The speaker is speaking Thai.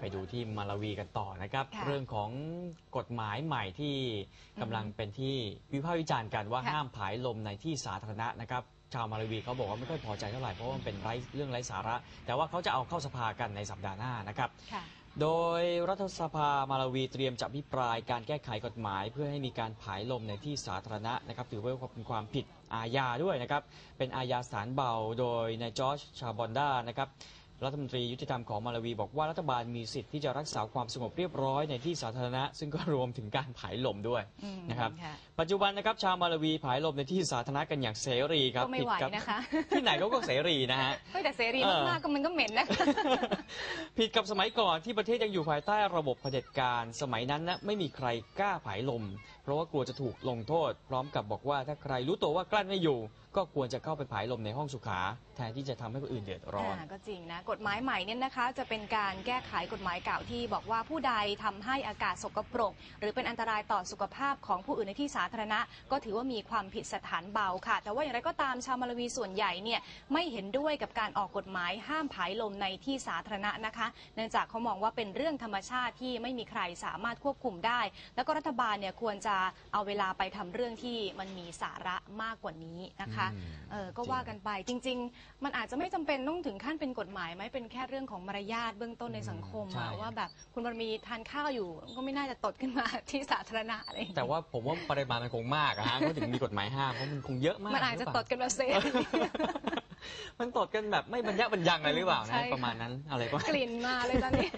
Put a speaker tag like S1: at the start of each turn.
S1: ไปดูที่มาลาวีกันต่อนะครับ
S2: ค่ะ
S1: เรื่องของกฎหมายใหม่ที่กำลังเป็นที่วิพากษ์วิจารณ์กันว่า
S2: ค่ะ
S1: ห้ามผายลมในที่สาธารณะนะครับ ชาวมาลาวีเขาบอกว่าไม่ค่อยพอใจเท่าไหร่เพราะว่ามันเป็นไร้เรื่องไร้สาระ แต่ว่าเขาจะเอาเข้าสภากันในสัปดาห์หน้านะครับ
S2: ค่ะ
S1: โดยรัฐสภามาลาวีเตรียมจะพิปรายการแก้ไขกฎหมาย เพื่อให้มีการผายลมในที่สาธารณะนะครับ ถือว่าเป็นความผิดอาญาด้วยนะครับ เป็นอาญาสารเบาโดยนายจอร์จชาบอนดานะครับ รัฐมนตรียุติธรรมของมาลาวีบอกว่ารัฐบาลมีสิทธิ์ที่จะรักษาความสงบเรียบร้อยในที่สาธารณะ ซึ่งก็รวมถึงการผายลมด้วย
S2: อืม
S1: นะครับ
S2: ค่ะ
S1: ปัจจุบันนะครับชาวมาลาวีผายลมในที่สาธารณะกันอย่างเสรีครับ
S2: ก็ไม่ไหว
S1: กั
S2: นะคะ
S1: ที่ไหนเขาก็เสรีนะฮะ
S2: เฮ้ยแต่เสรี
S1: เออ
S2: มากๆก็มันก็เหม็นนะคะ
S1: ผิดกับสมัยก่อนที่ประเทศยังอยู่ภายใต้ระบบเผด็จการสมัยนั้นนะไม่มีใครกล้าผายลม เพราะว่ากลัวจะถูกลงโทษ พร้อมกับบอกว่าถ้าใครรู้ตัวว่ากลั้นไม่อยู่ ก็ควรจะเข้าไปผายลมในห้องสุขา แทนที่จะทำให้คนอื่นเดือดร้อน
S2: อ่าก็จริงนะกฎหมายใหม่เนี่ยนะคะ จะเป็นการแก้ไขกฎหมายเก่าที่บอกว่าผู้ใดทำให้อากาศสกปรก หรือเป็นอันตรายต่อสุขภาพของผู้อื่นในที่สาธารณะ ก็ถือว่ามีความผิดสถานเบาค่ะ แต่ว่าอย่างไรก็ตามชาวมาลาวีส่วนใหญ่เนี่ยไม่เห็นด้วยกับการออกกฎหมายห้ามผายลมในที่สาธารณะนะคะ เนื่องจากเขามองว่าเป็นเรื่องธรรมชาติที่ไม่มีใครสามารถควบคุมได้ แล้วก็รัฐบาลเนี่ยควรจะเอาเวลาไปทำเรื่องที่มันมีสาระมากกว่านี้นะคะเออก็ว่ากันไปจริง ๆ มันอาจจะไม่จำเป็นต้องถึงขั้นเป็นกฎหมายไหมเป็นแค่เรื่องของมารยาทเบื้องต้นในสังคม
S1: ใช่
S2: อะว่าแบบคุณบารมีทานข้าวอยู่ ก็ไม่น่าจะตดขึ้นมา ที่สาธารณะอะไรอย่างเงี้ย
S1: แต่ว่าผมว่าปริมาณมันคงมากอะฮะก็ถึงมีกฎหมายห้ามเพราะมันคงเยอะมาก
S2: มันอาจจะ
S1: หรื
S2: ต
S1: เป
S2: ด
S1: ล่
S2: กันแบบเซ
S1: มันตดกันแบบไม่บรรยะบรรยังอะไรหรือเปล่า
S2: ใช่
S1: นะ
S2: ค่ะ
S1: ประมาณนั้นอะไรก็
S2: กลิ่นมาเลยตอนนี้